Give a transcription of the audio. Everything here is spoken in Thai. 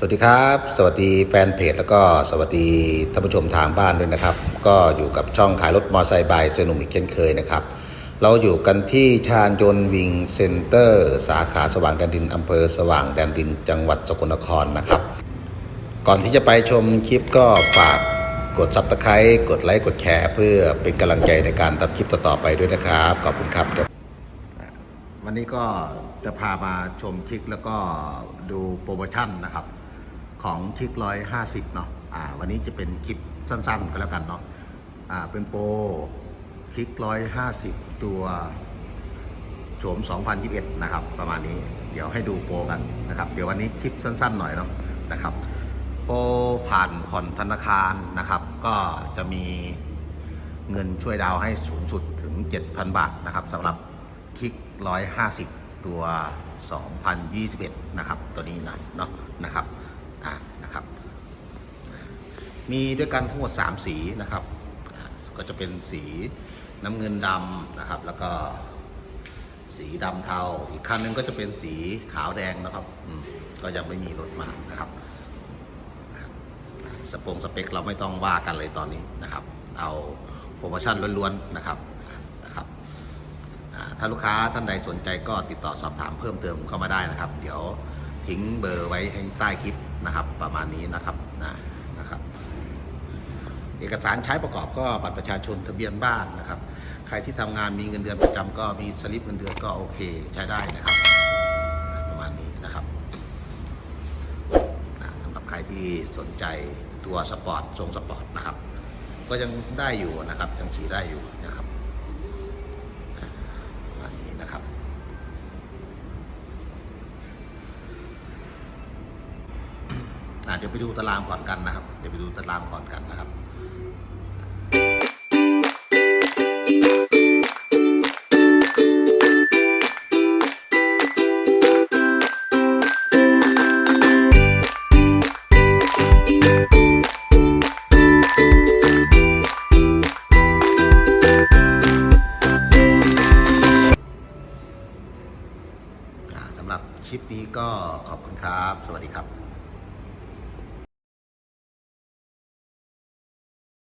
สวัสดีครับ สวัสดีแฟนเพจแล้วก็สวัสดีท่านผู้ชมทางบ้านด้วยนะครับ ก็อยู่กับช่องขายรถมอเตอร์ไซค์บายเซนุมอีกเช่นเคยนะครับ เราอยู่กันที่ชาญยนต์วิงเซ็นเตอร์ สาขาสว่างแดนดินอำเภอสว่างแดนดินจังหวัดสกลนครนะครับ ก่อนที่จะไปชมคลิปก็ฝากกดซับสไครต์กดไลค์กดแชร์เพื่อเป็นกำลังใจในการทำคลิปต่อๆไปด้วยนะครับขอบคุณครับวันนี้ก็จะพามาชมคลิกแล้วก็ดูโปรโมชั่นนะครับ ของคลิกร้อยห้าสิบเนาะอ่าวันนี้จะเป็นคลิปสั้นๆ ก็แล้วกันเนาะอ่าเป็นโปรคลิกร้อยห้าสิบตัวโฉม 2021 นะครับ ประมาณนี้เดี๋ยวให้ดูโปรกันนะครับ เดี๋ยววันนี้คลิปสั้นๆ หน่อยเนาะนะครับ โปรผ่านผ่อนธนาคารนะครับ ก็จะมีเงินช่วยดาวให้สูงสุดถึง 7,000 บาทนะครับสำหรับคลิก 150 ตัว 2021 นะครับ ตัวนี้หน่อยเนาะนะครับ นะครับ มีด้วยกันทั้งหมด 3 สีนะครับ ก็จะเป็นสีน้ำเงินดำนะครับ แล้วก็สีดำเทา อีกคันหนึงก็จะเป็นสีขาวแดงนะครับก็ยังไม่มีรถมานะครับสปงสเปคเราไม่ต้องว่ากันเลยตอนนี้นะครับ เอาโปรโมชั่นล้วนๆนะครับนะครับ ถ้าลูกค้าท่านใดสนใจก็ติดต่อสอบถามเพิ่มเติมเข้ามาได้นะครับ เดี๋ยว ทิ้งเบอร์ไว้ใใต้คลิปนะครับ ประมาณนี้นะครับนะนะครับ เอกสารใช้ประกอบก็บัตรประชาชนทะเบียนบ้านนะครับ ใครที่ทำงานมีเงินเดือนประจำก็มีสลิปเงินเดือนก็โอเคใช้ได้นะครับ ประมาณนี้นะครับนะสำหรับใครที่สนใจตัวสปอร์ตทรงสปอร์ตนะครับ ก็ยังได้อยู่นะครับยังขี่ได้อยู่นะครับอ่าประมาณนี้นะครับ อะเดี๋ยวไปดูตารางก่อนกันนะครับ เดี๋ยวไปดูตารางก่อนกันนะครับสำหรับคลิปนี้ก็ขอบคุณครับ สวัสดีครับ